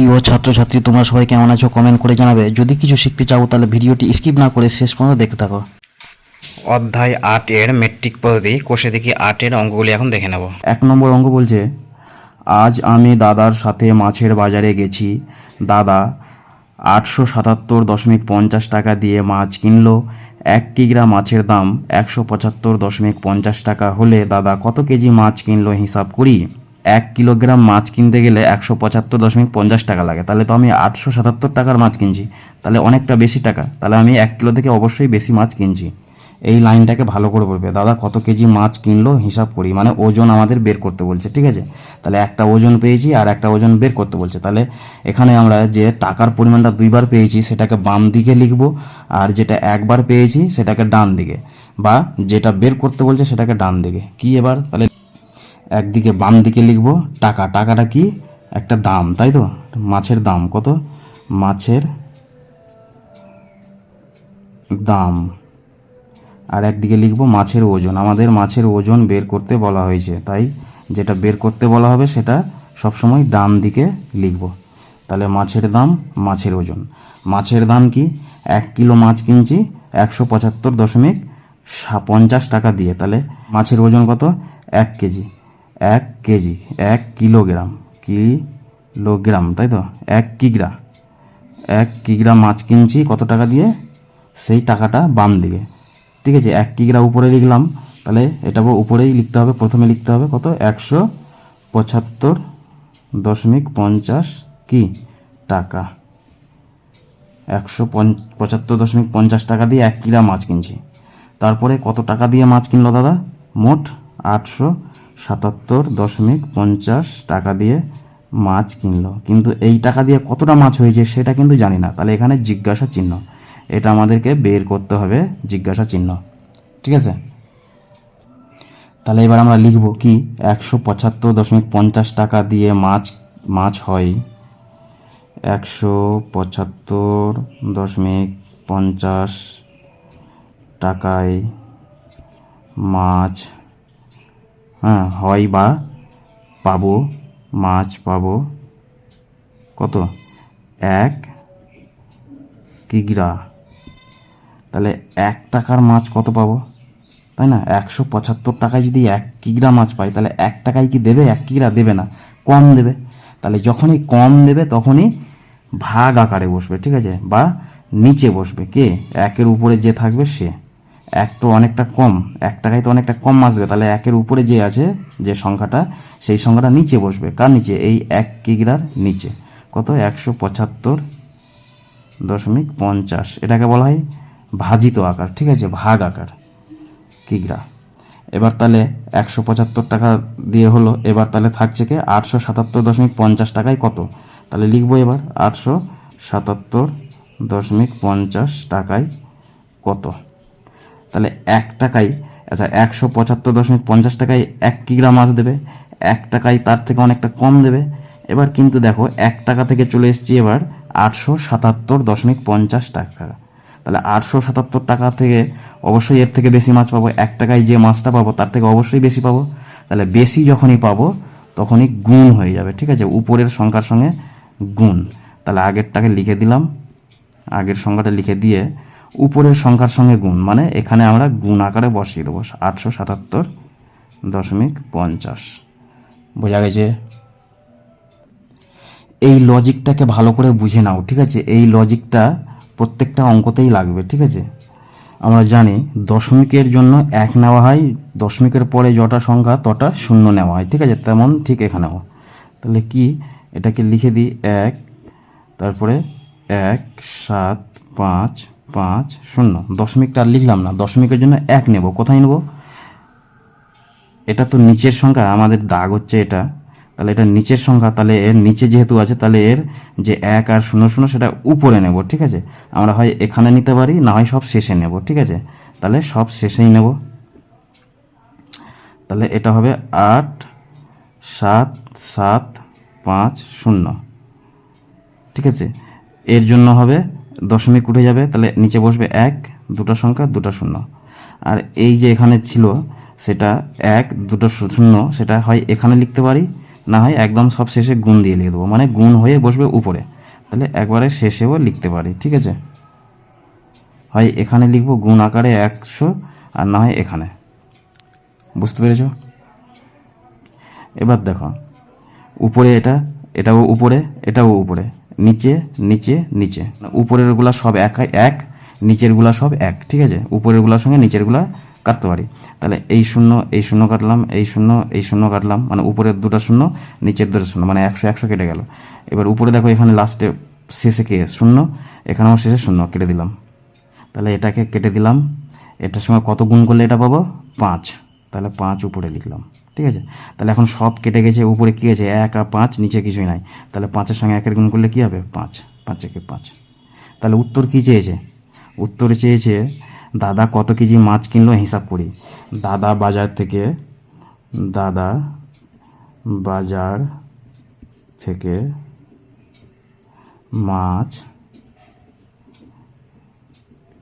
প্রিয় ছাত্রছাত্রী তোমরা সবাই কেমন আছো? কমেন্ট করে জানাবে। যদি কিছু শিখতে চাও তাহলে ভিডিওটি স্কিপ না করে শেষ পর্যন্ত দেখতে থাকো। অধ্যায় আট এর মেট্রিক পদ্ধতি কোষে দেখি আটের অঙ্কগুলি এখন দেখে নেব। এক নম্বর অঙ্ক বলছে আজ আমি দাদার সাথে মাছের বাজারে গেছি। দাদা আটশো সাতাত্তর দশমিক পঞ্চাশ টাকা দিয়ে মাছ কিনলো। এক কিগ্রা মাছের দাম একশো পঁচাত্তর দশমিক পঞ্চাশ টাকা হলে দাদা কত কেজি মাছ কিনলো হিসাব করি? এক কিলোগ্রাম মাছ কিনতে গেলে একশো পঁচাত্তর দশমিক পঞ্চাশ টাকা লাগে। তাহলে তো আমি আটশো সাতাত্তর টাকার মাছ কিনছি। তাহলে অনেকটা বেশি টাকা। তাহলে আমি এক কিলো থেকে অবশ্যই বেশি মাছ কিনছি। এই লাইনটাকে ভালো করে বলবে। দাদা, কত কেজি মাছ কিনলো? হিসাব করি। মানে ওজন আমাদের বের করতে বলছে, ঠিক আছে? তাহলে একটা ওজন পেয়েছি আর একটা ওজন বের করতে বলছে। তাহলে এখানে আমরা যে টাকার পরিমাণটা দুইবার পেয়েছি, সেটাকে বাম দিকে লিখব আর যেটা একবার পেয়েছি, সেটাকে ডান দিকে। বা যেটা বের করতে বলছে, সেটাকে ডান দিকে। কি এবার? তাহলে একদিকে বাম দিকে লিখব, টাকা। টাকাটা কি? একটা দাম, তাই তো? মাছের দাম কত? মাছের দাম। আর একদিকে লিখব মাছের ওজন। আমাদের মাছের ওজন বের করতে বলা হয়েছে, তাই যেটা বের করতে বলা হবে সেটা সবসময় ডান দিকে লিখব। তাহলে মাছের দাম, মাছের ওজন। মাছের দাম কি? এক কিলো মাছ কিনছি, একশো পঁচাত্তর দশমিক পঞ্চাশ টাকা দিয়ে। তাহলে মাছের ওজন কত? এক কেজি। এক কেজি, এক কিলোগ্রাম কিলোগ্রাম, তাই তো? এক কিগ্রা। এক কিগ্রা মাছ কিনছি, কত টাকা দিয়ে? সেই টাকাটা বাম দিকে। ঠিক আছে, এক কিগ্রা উপরে লিখলাম। তাহলে এটা উপরেই লিখতে হবে, প্রথমে লিখতে হবে কত? একশো পঁচাত্তর দশমিক পঞ্চাশ কি? টাকা। একশো পঁচাত্তর দশমিক পঞ্চাশ টাকা দিয়ে এক কিগ্রা মাছ কিনছি। তারপরে কত টাকা দিয়ে মাছ কিনলো দাদা? মোট আটশো সাতাত্তর দশমিক পঞ্চাশ টাকা দিয়ে মাছ কিনলো। কিন্তু এই টাকা দিয়ে কতটা মাছ হয়েছে সেটা কিন্তু জানি না। তাহলে এখানে জিজ্ঞাসা চিহ্ন। এটা আমাদেরকে বের করতে হবে জিজ্ঞাসা চিহ্ন। ঠিক আছে? তাহলে এবার আমরা লিখব কি, একশো পঁচাত্তর দশমিক পঞ্চাশ টাকা দিয়ে মাছ মাছ হয়। একশো পঁচাত্তর দশমিক পঞ্চাশ টাকায় মাছ হ্যাঁ হয় বা পাবো, মাছ পাবো। কত? এক কিগ্রা। তাহলে এক টাকার মাছ কত পাবো? তাই না? একশো পঁচাত্তর টাকায় যদি এক কিগ্রা মাছ পাই, তাহলে এক টাকায় কি দেবে? এক কিগ্রা দেবে না, কম দেবে। তাহলে যখনই কম দেবে, তখনই ভাগ আকারে বসবে, ঠিক আছে? বা নিচে বসবে। কে? একের উপরে যে থাকবে, সে। এক তো অনেকটা কম, এক টাকায় তো অনেকটা কম দেবে তাহলে একের উপরে যে আছে, যে সংখ্যাটা, সেই সংখ্যাটা নিচে বসবে। কার নিচে? এই এক কিগ্রার নিচে। কত? একশো পঁচাত্তর দশমিক পঞ্চাশ। এটাকে বলা হয় ভাজিত আকার, ঠিক আছে? ভাগ আকার কিগ্রা এবার তাহলে একশো পঁচাত্তর টাকা দিয়ে হলো। এবার তাহলে থাকছে কি? আটশো সাতাত্তর দশমিক পঞ্চাশ টাকায় কত? তাহলে লিখব এবার, আটশো সাতাত্তর দশমিক পঞ্চাশ টাকায় কত? তাহলে এক টাকায় আচ্ছা একশো পঁচাত্তর দশমিক পঞ্চাশ টাকায় এক কিগ্রা মাছ দেবে। এক টাকায় তার থেকে অনেকটা কম দেবে। এবার কিন্তু দেখো, এক টাকা থেকে চলে এসেছি এবার আটশো সাতাত্তর দশমিক পঞ্চাশ টাকা। তাহলে আটশো সাতাত্তর টাকা থেকে অবশ্যই এর থেকে বেশি মাছ পাবো। এক টাকায় যে মাছটা পাবো, তার থেকে অবশ্যই বেশি পাবো। তাহলে বেশি যখনই পাবো, তখনই গুণ হয়ে যাবে, ঠিক আছে? উপরের সংখ্যার সঙ্গে গুণ। তাহলে আগেরটাকে লিখে দিলাম। আগের সংখ্যাটা লিখে দিয়ে উপরের সংখ্যার সঙ্গে গুণ মানে এখানে আমরা গুণ আকারে বসিয়ে দেবো আটশো সাতাত্তর দশমিক পঞ্চাশ। বোঝা গেছে? এই লজিকটাকে ভালো করে বুঝে নাও, ঠিক আছে? এই লজিকটা প্রত্যেকটা অঙ্কতেই লাগবে, ঠিক আছে? আমরা জানি দশমিকের জন্য এক নেওয়া হয়, দশমিকের পরে যটা সংখ্যা তটা শূন্য নেওয়া হয়, ঠিক আছে? তেমন ঠিক এখানেও। তাহলে কি? এটাকে লিখে দিই, এক, তারপরে এক, সাত, পাঁচ পাঁচ, শূন্য। দশমিকটা আর লিখলাম না, দশমিকের জন্য এক নেব। কোথায় নেব? এটা তো নিচের সংখ্যা, আমাদের দাগ হচ্ছে এটা। তাহলে এটা নিচের সংখ্যা, তাহলে এর নিচে যেহেতু আছে, তাহলে এর যে এক আর শূন্য শূন্য সেটা উপরে নেব, ঠিক আছে? আমরা হয় এখানে নিতে পারি, না হয় সব শেষে নেব, ঠিক আছে? তাহলে সব শেষেই নেব। তাহলে এটা হবে আট, সাত সাত, পাঁচ, শূন্য। ঠিক আছে? এর জন্য হবে দশমিক উঠে যাবে, তাহলে নিচে বসবে এক, দুটো সংখ্যা, দুটো শূন্য। আর এই যে এখানে ছিল, সেটা এক, দুটো শূন্য, সেটা হয় এখানে লিখতে পারি, না হয় একদম সব শেষে গুণ দিয়ে লিখে দেবো। মানে গুণ হয়ে বসবে উপরে। তাহলে একবারে শেষেও লিখতে পারি, ঠিক আছে? হয় এখানে লিখব গুণ আকারে একশো, আর না হয় এখানে। বুঝতে পেরেছ? এবার দেখো, উপরে এটা, এটাও উপরে এটাও উপরে। নিচে নিচে নিচে। উপরেরগুলা সব এক এক, নিচেরগুলা সব এক, ঠিক আছে? উপরেরগুলার সঙ্গে নিচেরগুলা কাটতে পারি। তাহলে এই শূন্য এই শূন্য কাটলাম, এই শূন্য এই শূন্য কাটলাম মানে উপরের দুটো শূন্য, নিচের দুটো শূন্য মানে একশো একশো কেটে গেল। এবার উপরে দেখো এখানে লাস্টে শেষে কে? শূন্য। এখানেও শেষে শূন্য, কেটে দিলাম। তাহলে এটাকে কেটে দিলাম। এটার সঙ্গে কত গুণ করলে এটা পাবো? পাঁচ। তাহলে পাঁচ উপরে লিখলাম। ঠিক আছে? তাহলে এখন সব কেটে গেছে, উপরে কী আছে? এক আর পাঁচ, নিচে কিছুই নাই। তাহলে পাঁচের সঙ্গে একের গুণ করলে কী হবে? পাঁচ। পাঁচ একে পাঁচ। তাহলে উত্তর কী চেয়েছে? উত্তর চেয়েছে, দাদা কত কেজি মাছ কিনলো হিসাব করি। দাদা বাজার থেকে, দাদা বাজার থেকে মাছ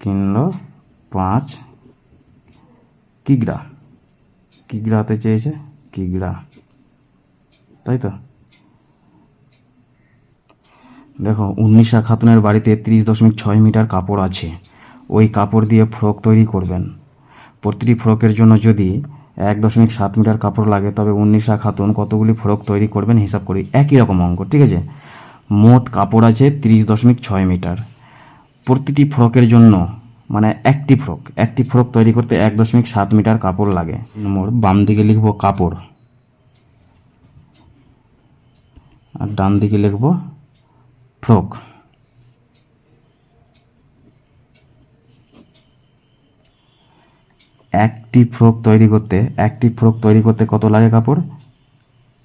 কিনলো পাঁচ কিগ্রা। কিগ্রাতে চেয়েছে? কিগ্রা তাই তো দেখো উন্নিশা খাতুনের বাড়িতে তিরিশ দশমিক ছয় মিটার কাপড় আছে। ওই কাপড় দিয়ে ফ্রক তৈরি করবেন। প্রতিটি ফ্রকের জন্য যদি এক দশমিক সাত মিটার কাপড় লাগে, তবে উন্নিশা খাতুন কতগুলি ফ্রক তৈরি করবেন হিসাব করি। একই রকম অঙ্ক, ঠিক আছে? মোট কাপড় আছে তিরিশ দশমিক ছয় মিটার। প্রতিটি ফ্রকের জন্য মানে একটি ফ্রক একটি ফ্রক তৈরি করতে এক দশমিক সাত মিটার কাপড় লাগে। নম্বর বাম দিকে লিখব কাপড়। আর ডান দিকে লিখব ফ্রক। একটি ফ্রক তৈরি করতে, একটি ফ্রক তৈরি করতে কত লাগে কাপড়?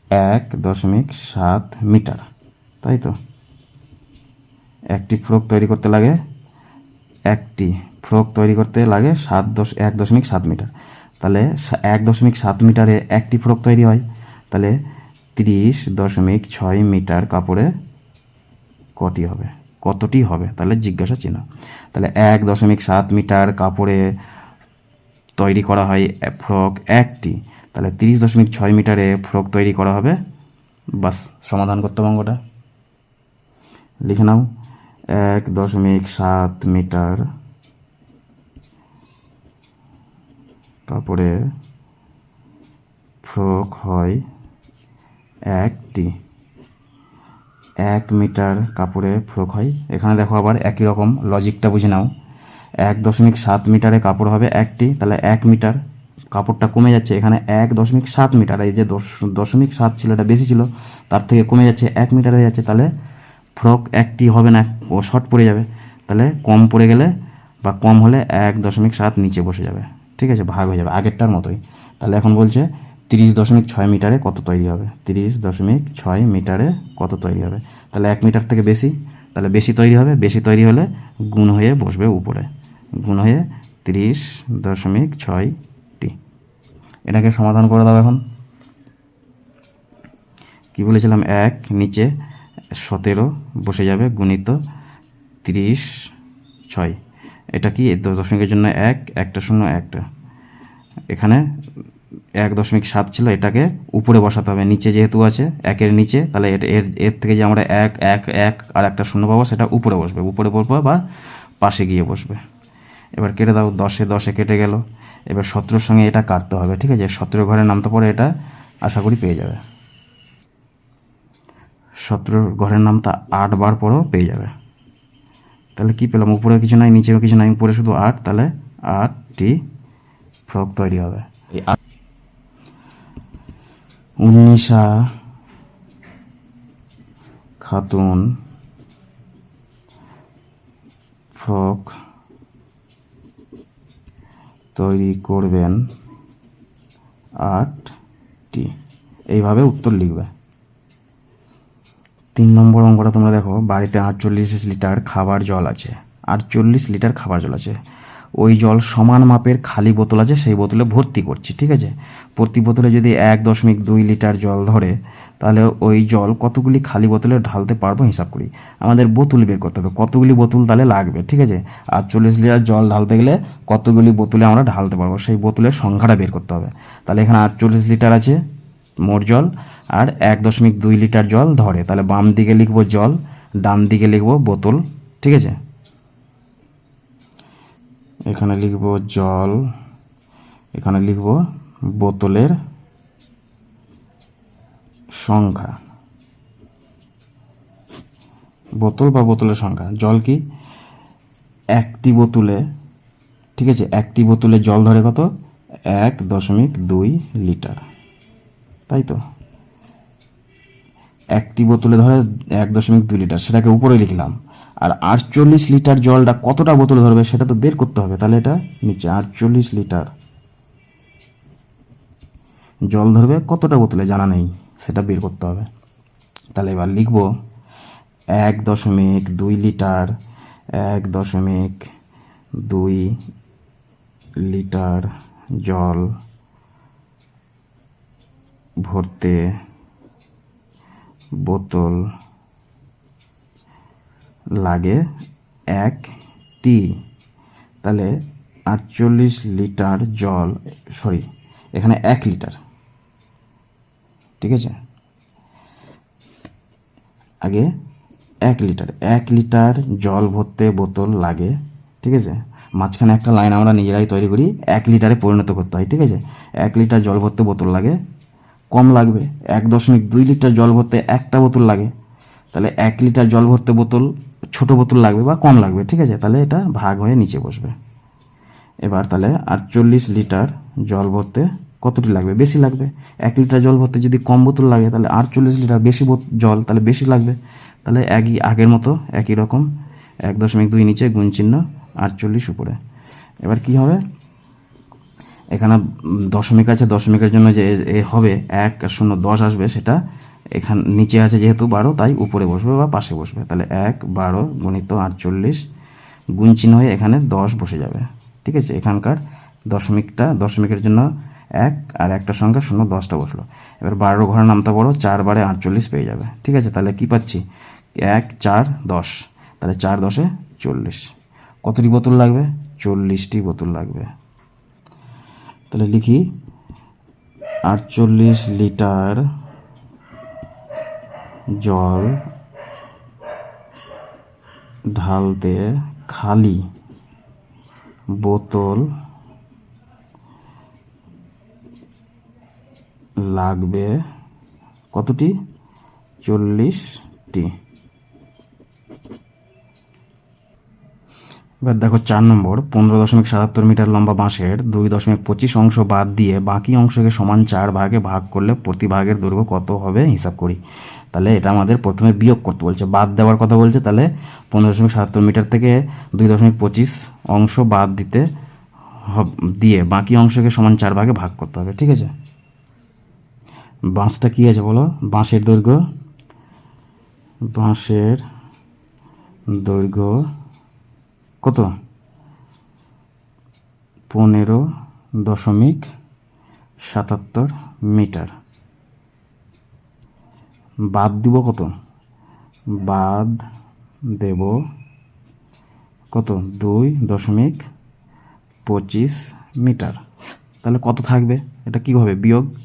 এক দশমিক সাত মিটার। তাই তো? একটি ফ্রক তৈরি করতে লাগে একটি ফ্রক তৈরি করতে লাগে সাত দশ, এক দশমিক সাত মিটার। তাহলে এক দশমিক সাত মিটারে একটি ফ্রক তৈরি হয়। তাহলে তিরিশ দশমিক ছয় মিটার কাপড়ে কটি হবে? কতটি হবে? তাহলে জিজ্ঞাসা চিহ্ন। তাহলে এক দশমিক সাত মিটার কাপড়ে তৈরি করা হয় ফ্রক একটি। তাহলে তিরিশ দশমিক ছয় মিটারে ফ্রক তৈরি করা হবে। বাস, সমাধান করতে হবে অঙ্গটা লিখে নাও। এক দশমিক সাত মিটার। কাপড়ে ফ্রক হয় একটি। এক মিটার কাপড়ে ফ্রক হয়। এখানে দেখো আবার একই রকম লজিকটা বুঝে নাও। এক দশমিক সাত মিটারে কাপড় হবে একটি, তাহলে এক মিটার কাপড়টা কমে যাচ্ছে। এখানে এক দশমিক সাত মিটার, এই যে দশ দশমিক সাত ছিল, এটা বেশি ছিল, তার থেকে কমে যাচ্ছে। এক মিটার হয়ে যাচ্ছে, তাহলে ফ্রক একটি হবে না শর্ট পড়ে যাবে। তাহলে কম পড়ে গেলে বা কম হলে এক দশমিক সাত নিচে বসে যাবে। ঠিক আছে? ভাগ হয়ে যাবে। আগেরটার মতোই। তাহলে এখন বলছে তিরিশ দশমিক ছয় মিটারে কত তৈরি হবে? তিরিশ দশমিক ছয় মিটারে কত তৈরি হবে? তাহলে এক মিটার থেকে বেশি। তাহলে বেশি তৈরি হবে। বেশি তৈরি হলে গুণ হয়ে বসবে উপরে। গুণ হয়ে তিরিশ দশমিক ছয়টি এটাকে সমাধান করে দাও এখন। কি বলেছিলাম? এক, নিচে সতেরো বসে যাবে গুণিত তিরিশ ছয়। এটা কি দশ দশমিকের জন্য এক, একটা শূন্য, একটা। এখানে এক দশমিক সাত ছিল, এটাকে উপরে বসাতে হবে। নিচে যেহেতু আছে, একের নিচে, তাহলে এর এর থেকে যে আমরা এক এক এক আর একটা শূন্য পাবো, সেটা উপরে বসবে। উপরে বসবে বা পাশে গিয়ে বসবে। এবার কেটে দাও, দশে দশে কেটে গেল। এবার সতেরোর সঙ্গে এটা কাটতে হবে, ঠিক আছে? সতেরো ঘরের নামতে পরে এটা আশা করি পেয়ে যাবে। সতেরো ঘরের নামটা আট বার পরেও পেয়ে যাবে। তাহলে কি পেলাম? উপরে কিছু নাই নিচেও কিছু নাই উপরে শুধু আট তাহলে আটটি ফ্রক তৈরি হবে। উনিশা খাতুন ফ্রক তৈরি করবেন আটটি। এইভাবে উত্তর লিখবে। তিন নম্বর অঙ্কটা তোমরা দেখো, বাড়িতে আটচল্লিশ লিটার খাবার জল আছে, আটচল্লিশ লিটার খাবার জল আছে। ওই জল সমান মাপের খালি বোতল আছে, সেই বোতলে ভর্তি করছি, ঠিক আছে? প্রতি বোতলে যদি এক দশমিক দুই লিটার জল ধরে, তাহলে ওই জল কতগুলি খালি বোতলে ঢালতে পারব হিসাব করি। আমাদের বোতল বের করতে হবে, কতগুলি বোতল তাহলে লাগবে, ঠিক আছে? আটচল্লিশ লিটার জল ঢালতে গেলে কতগুলি বোতলে আমরা ঢালতে পারব, সেই বোতলের সংখ্যাটা বের করতে হবে। তাহলে এখানে আটচল্লিশ লিটার আছে মোট জল আর এক দশমিক দুই লিটার জল ধরে। তাহলে বাম দিকে লিখব জল, ডান দিকে লিখব বোতল, ঠিক আছে? এখানে লিখব জল, এখানে লিখব বোতলের সংখ্যা। বোতল বা বোতলের সংখ্যা। জল কি? একটি বোতলে, ঠিক আছে? একটি বোতলে জল ধরে কত? এক দশমিক দুই লিটার। তাই তো? একটি বোতলে ধরে এক দশমিক দুই লিটার, সেটাকে উপরে লিখলাম। আর আটচল্লিশ লিটার জলটা কতটা বোতলে ধরবে সেটা তো বের করতে হবে, তাহলে এটা নিচে আটচল্লিশ লিটার। জল ধরবে কতটা বোতলে জানা নেই, সেটা বের করতে হবে। তাহলে এবার লিখব এক দশমিক দুই লিটার, এক দশমিক দুই লিটার জল ভরতে বোতল লাগে একটি তাহলে আটচল্লিশ লিটার জল, সরি, এখানে এক লিটার। ঠিক আছে? আগে এক লিটার। এক লিটার জল ভরতে বোতল লাগে, ঠিক আছে? মাঝখানে একটা লাইন আমরা নিজেরাই তৈরি করি, এক লিটারে পরিণত করতে হয়, ঠিক আছে? এক লিটার জল ভরতে বোতল লাগে কম লাগবে। এক দশমিক দুই লিটার জল ভরতে একটা বোতল লাগে। তাহলে এক লিটার জল ভরতে বোতল ছোট বোতল লাগবে বা কম লাগবে, ঠিক আছে? তাহলে এটা ভাগ হয়ে নিচে বসবে। এবার তাহলে আটচল্লিশ লিটার জল ভরতে কতটি লাগবে? বেশি লাগবে। এক লিটার জল ভরতে যদি কম বোতল লাগে, তাহলে আটচল্লিশ লিটার বেশি জল তাহলে বেশি লাগবে। তাহলে একই আগের মতো একই রকম, এক দশমিক দুই নিচে গুণ চিহ্ন আটচল্লিশ উপরে। এবার কি হবে? এখানে দশমিক আছে, দশমিকের জন্য যে এ- হবে এক শূন্য দশ আসবে, সেটা এখান, নিচে আছে যেহেতু বারো, তাই উপরে বসবে বা পাশে বসবে। তাহলে এক, বারো গণিত আটচল্লিশ গুণ চিহ্ন হয়ে এখানে দশ বসে যাবে। ঠিক আছে? এখানকার দশমিকটা, দশমিকের জন্য এক আর একটা সংখ্যা শূন্য দশটা বসল। এবার বারো ঘরের নামটা বড় চার বারে আটচল্লিশ পেয়ে যাবে। ঠিক আছে? তাহলে কি পাচ্ছি? এক, চার, দশ। তাহলে চার দশে চল্লিশ। কতটি বোতল লাগবে? চল্লিশটি বোতল লাগবে। তাহলে লিখি আটচল্লিশ লিটার জল ঢালতে খালি বোতল লাগবে কতটি? চল্লিশটি। এবার দেখো চার নম্বর, পনেরো দশমিক সাতাত্তর মিটার লম্বা বাঁশের দুই দশমিক পঁচিশ অংশ বাদ দিয়ে বাকি অংশকে সমান চার ভাগে ভাগ করলে প্রতি ভাগের দৈর্ঘ্য কত হবে হিসাব করি। তাহলে এটা আমাদের প্রথমে বিয়োগ করতে বলছে, বাদ দেওয়ার কথা বলছে, তাহলে পনেরো দশমিক সাতাত্তর মিটার থেকে দুই দশমিক পঁচিশ অংশ বাদ দিতে দিয়ে বাকি অংশকে সমান চার ভাগে ভাগ করতে হবে, ঠিক আছে? বাঁশটা কী আছে বলো? বাঁশের দৈর্ঘ্য বাঁশের দৈর্ঘ্য কত? পনেরো দশমিক সাতাত্তর মিটার। বাদ দিব কত? বাদ দেব কত? দুই দশমিক পঁচিশ মিটার। তাহলে কত থাকবে? এটা কী হবে? বিয়োগ।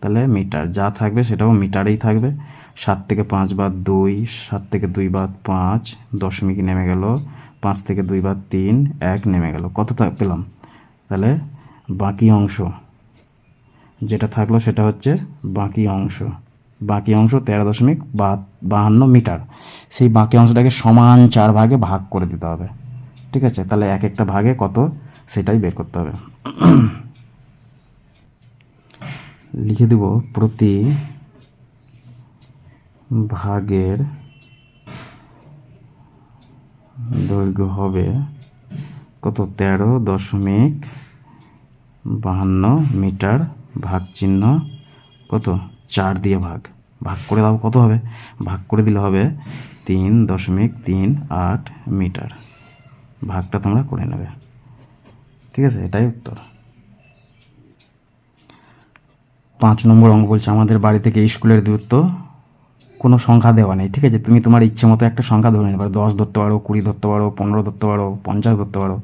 তাহলে মিটার যা থাকবে সেটাও মিটারেই থাকবে। সাত থেকে পাঁচ বাদ দুই, সাত থেকে দুই বাদ পাঁচ, দশমিক নেমে গেল পাঁচ থেকে দুই বাদ তিন, এক নেমে গেল। কত পেলাম? তাহলে বাকি অংশ যেটা থাকল সেটা হচ্ছে বাকি অংশ। বাকি অংশ তেরো দশমিক বা- বাহান্ন মিটার। সেই বাকি অংশটাকে সমান চার ভাগে ভাগ করে দিতে হবে। ঠিক আছে? তাহলে এক একটা ভাগে কত? সেটাই বের করতে হবে। লিখে দেব প্রতি ভাগের দৈর্ঘ্য হবে কত? তেরো দশমিক বাহান্ন মিটার ভাগ চিহ্ন কত? চার দিয়ে ভাগ। ভাগ করে দাও, কত হবে? ভাগ করে দিলে হবে তিন দশমিক তিন আট মিটার। ভাগটা তোমরা করে নেবে। ঠিক আছে? এটাই উত্তর। পাঁচ নম্বর অঙ্ক বলছে, আমাদের বাড়ি থেকে স্কুলের দূরত্ব কোনো সংখ্যা দেওয়া নেই, ঠিক আছে? তুমি তোমার ইচ্ছে মতো একটা সংখ্যা ধরে নিতে পারো, দশ ধরতে পারো, কুড়ি ধরতে পারো, পনেরো ধরতে পারো, পঞ্চাশ ধরতে পারো।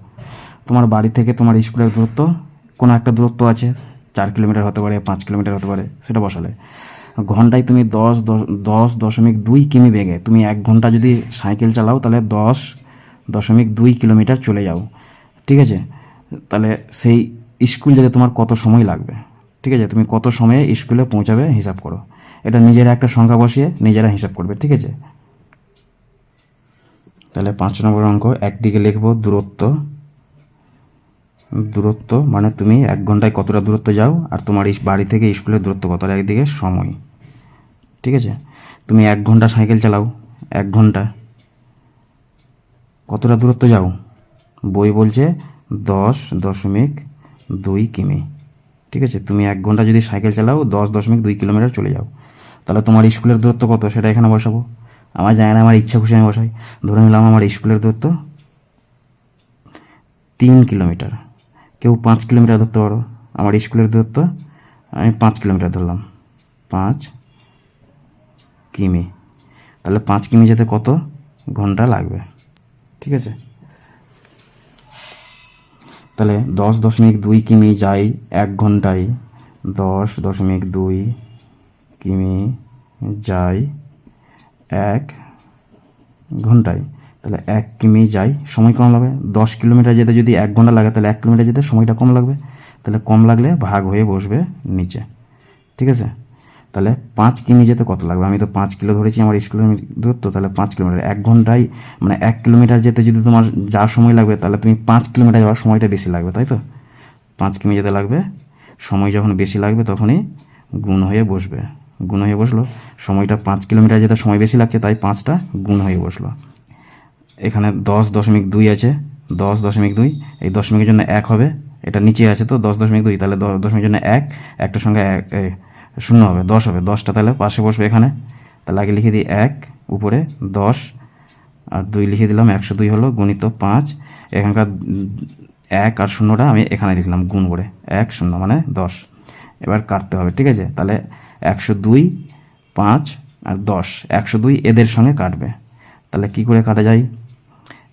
তোমার বাড়ি থেকে তোমার স্কুলের দূরত্ব, কোনো একটা দূরত্ব আছে? চার কিলোমিটার হতে পারে, পাঁচ কিলোমিটার হতে পারে, সেটা বসালে। ঘন্টায় তুমি দশ, দশ- দশ দশমিক দুই কিমি বেগে, তুমি এক ঘণ্টা যদি সাইকেল চালাও, তাহলে দশ দশমিক দুই কিলোমিটার চলে যাও, ঠিক আছে? তাহলে সেই স্কুল যেতে তোমার কত সময় লাগবে, ঠিক আছে? তুমি কত সময়ে স্কুলে পৌঁছাবে, হিসাব করো। এটা নিজেরা একটা সংখ্যা বসিয়ে নিজেরা হিসাব করবে, ঠিক আছে? তাহলে পাঁচ নম্বর অঙ্ক, একদিকে লিখব দূরত্ব। দূরত্ব মানে তুমি এক ঘন্টায় কতটা দূরত্ব যাও আর তোমার বাড়ি থেকে স্কুলের দূরত্ব কত? একদিকে সময়। ঠিক আছে? তুমি এক ঘণ্টা সাইকেল চালাও, এক ঘণ্টা। কতটা দূরত্ব যাও? বই বলছে দশ দশমিক দুই কিমি। ঠিক আছে? তুমি এক ঘণ্টা যদি সাইকেল চালাও, দশ দশমিক দুই কিলোমিটার চলে যাও। তাহলে তোমার স্কুলের দূরত্ব কত? সেটা এখানে বসাবো। আমার জানি না, আমার ইচ্ছা খুশি আমি বসাই। ধরে নিলাম আমার স্কুলের দূরত্ব তিন কিলোমিটার। কেউ পাঁচ কিলোমিটার ধরতে পারো। আমার স্কুলের দূরত্ব আমি পাঁচ কিলোমিটার ধরলাম। পাঁচ কিমি। তাহলে পাঁচ কিমি যেতে কত ঘণ্টা লাগবে? ঠিক আছে? তাহলে দশ দশমিক দুই কিমি যাই এক ঘন্টায়। দশ দশমিক দুই কিমি যাই এক ঘন্টায়। তাহলে এক কিমি যাই, সময় কম লাগবে। দশ কিলোমিটার যেতে যদি এক ঘণ্টা লাগে, তাহলে এক কিলোমিটার যেতে সময়টা কম লাগবে। তাহলে কম লাগলে ভাগ হয়ে বসবে নিচে। ঠিক আছে? তাহলে পাঁচ কিমি যেতে কত লাগবে? আমি তো পাঁচ কিলো ধরেছি, আমার স্কুলের দূরত্ব, তাহলে পাঁচ কিলোমিটার। এক ঘন্টায় মানে এক কিলোমিটার যেতে যদি তোমার যা সময় লাগবে, তাহলে তুমি পাঁচ কিলোমিটার যাওয়ার সময়টা বেশি লাগবে, তাই তো? পাঁচ কিমি যেতে লাগবে। সময় যখন বেশি লাগবে, তখনই গুণ হয়ে বসবে। গুণ হয়ে বসল। সময়টা পাঁচ কিলোমিটার যেতে সময় বেশি লাগছে, তাই পাঁচটা গুণ হয়ে বসল। এখানে দশ দশমিক দুই আছে, দশ দশমিক দুই, এই দশমিকের জন্য এক হবে, এটা নিচে আছে তো দশ দশমিক দুই, তাহলে দশ দশমিকের জন্য এক একটা সঙ্গে এক শূন্য হবে, দশ হবে, দশটা তাহলে পাশে বসবে এখানে। তাহলে আগে লিখে দিই এক, উপরে দশ, আর দুই লিখে দিলাম, একশো দুই হলো, গুণিত পাঁচ, এখানকার এক আর শূন্যটা আমি এখানে লিখলাম, গুণ করে, এক শূন্য মানে দশ। এবার কাটতে হবে, ঠিক আছে? তাহলে একশো দুই, পাঁচ আর দশ। একশো দুই এদের সঙ্গে কাটবে। তাহলে কি করে কাটা যায়?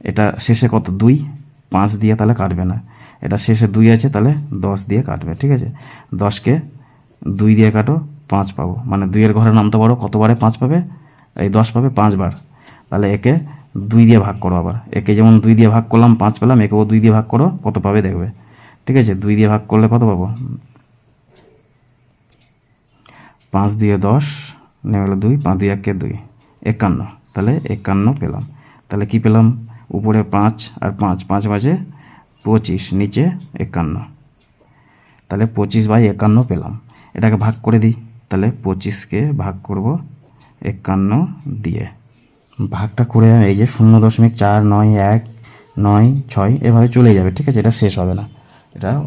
এটা শেষে কত? দুই। পাঁচ দিয়ে তাহলে কাটবে না। এটা শেষে দুই আছে, তাহলে দশ দিয়ে কাটবে, ঠিক আছে? দশকে দুই দিয়ে কাটো, পাঁচ পাবো। মানে দুইয়ের ঘরে নামতে পারো কতবারে পাঁচ পাবে? এই দশ পাবে পাঁচবার। তাহলে একে দুই দিয়ে ভাগ করো আবার। একে যেমন দুই দিয়ে ভাগ করলাম, পাঁচ পেলাম, একেও দুই দিয়ে ভাগ করো, কত পাবে দেখবে। ঠিক আছে? দুই দিয়ে ভাগ করলে কত পাবো? পাঁচ দিয়ে দশ নেমে গেলো দুই, পাঁচ দিয়ে একে দুই। একান্ন। তাহলে একান্ন পেলাম। তাহলে কি পেলাম? উপরে পাঁচ আর পাঁচ পাঁচ বাজে পঁচিশ, নিচে একান্ন। তাহলে পঁচিশ বাই একান্ন পেলাম। এটাকে ভাগ করে দিই। তাহলে পঁচিশকে ভাগ করব একান্ন দিয়ে। ভাগটা করে এই যে শূন্য দশমিক চার, নয়, এক, নয়, ছয় এভাবে চলে যাবে, ঠিক আছে? এটা শেষ হবে না। এটা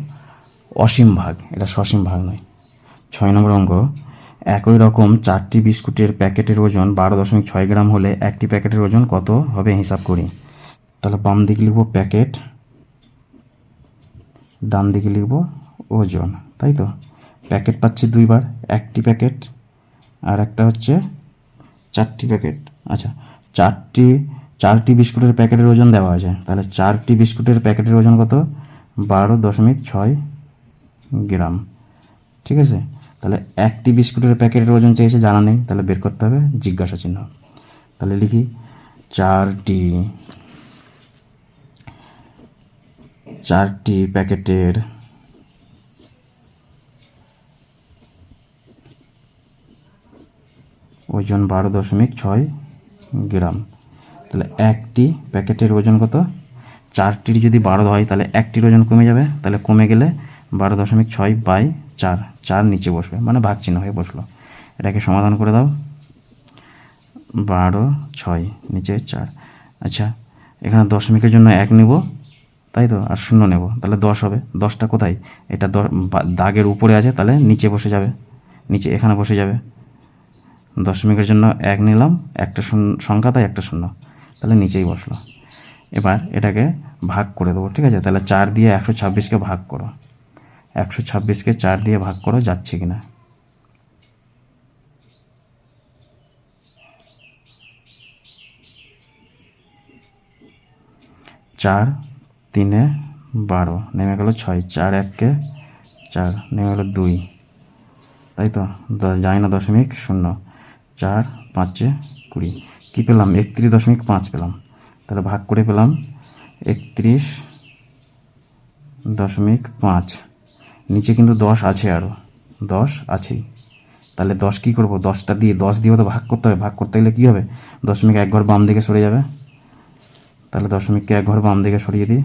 অসীম ভাগ। এটা সসীম ভাগ নয়। ছয় নম্বর অঙ্ক। একই রকম চারটি বিস্কুটের প্যাকেটের ওজন বারো দশমিক ছয় গ্রাম হলে একটি প্যাকেটের ওজন কত হবে হিসাব করি। তাহলে বাম দিকে লিখব প্যাকেট, ডান দিকে লিখব ওজন, তাই তো? প্যাকেট পাচ্ছি দুইবার, একটি প্যাকেট আর একটা হচ্ছে চারটি প্যাকেট। আচ্ছা চারটি চারটি বিস্কুটের প্যাকেটের ওজন দেওয়া আছে, তাহলে চারটি বিস্কুটের প্যাকেটের ওজন কত? বারো দশমিক ছয় গ্রাম, ঠিক আছে? তাহলে একটি বিস্কুটের প্যাকেটের ওজন চেয়েছে, জানা নেই। তাহলে বের করতে হবে জিজ্ঞাসা চিহ্ন। তাহলে লিখি চারটি চারটি প্যাকেটের ওজন বারো দশমিক ছয় গ্রাম। তাহলে একটি প্যাকেটের ওজন কত? চারটির যদি বারো হয়, তাহলে একটির ওজন কমে যাবে। তাহলে কমে গেলে বারো দশমিক ছয় বাই চার চার নিচে বসবে মানে ভাগ চিহ্ন হয়ে বসল। এটাকে সমাধান করে দাও। বারো, ছয়, নিচে চার। আচ্ছা এখানে দশমিকের জন্য এক নেব, তাই তো? আর শূন্য নেব। তাহলে দশ হবে। দশটা কোথায়? এটা দাগের উপরে আছে, তাহলে নিচে বসে যাবে। নিচে এখানে বসে যাবে। দশমিকের জন্য এক নিলাম, একটা শূন্য, সংখ্যা তাই একটা শূন্য। তাহলে নিচেই বসল। এবার এটাকে ভাগ করে দেবো, ঠিক আছে? তাহলে চার দিয়ে একশো ছাব্বিশকে ভাগ করো। একশো ছাব্বিশকে চার দিয়ে ভাগ করো, যাচ্ছে কি না চার, তিনে বারো, নেমে গেল ছয়। চার এককে চার, নেমে গেল দুই। তাই তো? যায় না, দশমিক শূন্য। চার, পাঁচে কুড়ি। কী পেলাম? একত্রিশ দশমিক পাঁচ পেলাম। তাহলে ভাগ করে পেলাম একত্রিশ দশমিক পাঁচ। নিচে কিন্তু দশ আছে আরও দশ আছেই। তাহলে দশ কী করব? দশটা দিয়ে দশ দিয়েও তো ভাগ করতে হবে। ভাগ করতে গেলে কী হবে? দশমিক এক ঘর বাম দিকে সরে যাবে। তাহলে দশমিককে এক ঘর বাম দিকে সরিয়ে দিই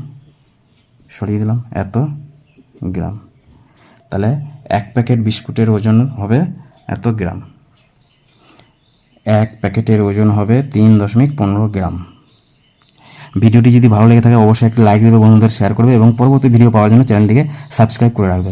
সরিয়ে দিলাম। এত গ্রাম। তাহলে এক প্যাকেট বিস্কুটের ওজন হবে এত গ্রাম। এক প্যাকেটের ওজন হবে তিন দশমিক পনেরো গ্রাম। ভিডিওটি যদি ভালো লেগে থাকে, অবশ্যই একটি লাইক দেবে, বন্ধুদের শেয়ার করবে এবং পরবর্তী ভিডিও পাওয়ার জন্য চ্যানেলটিকে সাবস্ক্রাইব করে রাখবে।